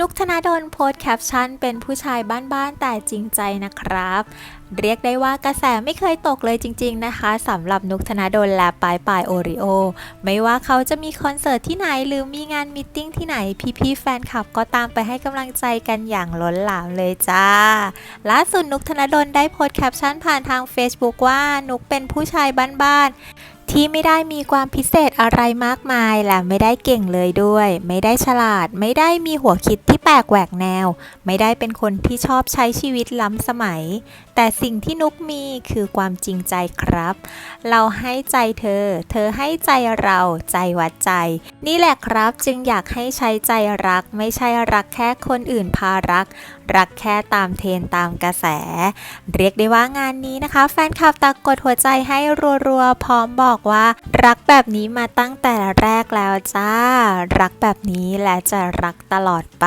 นุกธนาดลโพสแคปชั่นเป็นผู้ชายบ้านๆแต่จริงใจนะครับ เรียกได้ว่ากระแสไม่เคยตกเลยจริง ๆนะคะสำหรับนุกธนาดลและปายปายโอริโอ ไม่ว่าเขาจะมีคอนเสิร์ตที่ไหนหรือมีงานมิทติ้งที่ไหน พี่ๆแฟนคลับก็ตามไปให้กำลังใจกันอย่างล้นหลามเลยจ้าล่าสุดนุกธนาดลได้โพสแคปชั่นผ่านทาง Facebook ว่านุกเป็นผู้ชายบ้านๆ ที่ไม่ได้มีความพิเศษอะไรมากมาย และไม่ได้เก่งเลยด้วย ไม่ได้ฉลาด ไม่ได้มีหัวคิดที่แปลกแหวกแนว ไม่ได้เป็นคนที่ชอบใช้ชีวิตล้ำสมัย แต่สิ่งที่นุกมีคือความจริงใจครับ เราให้ใจเธอ เธอให้ใจเราใจวัดใจ นี่แหละครับจึงอยากให้ใช้ใจรัก ไม่ใช่รักแค่คนอื่นพารัก รักแค่ตามเทรนตามกระแส เรียกได้ว่างานนี้นะคะ แฟนคลับตะกดหัวใจให้รัวๆพร้อมบอกบอกว่า รักแบบนี้มาตั้งแต่แรกแล้วจ้า รักแบบนี้และจะรักตลอดไป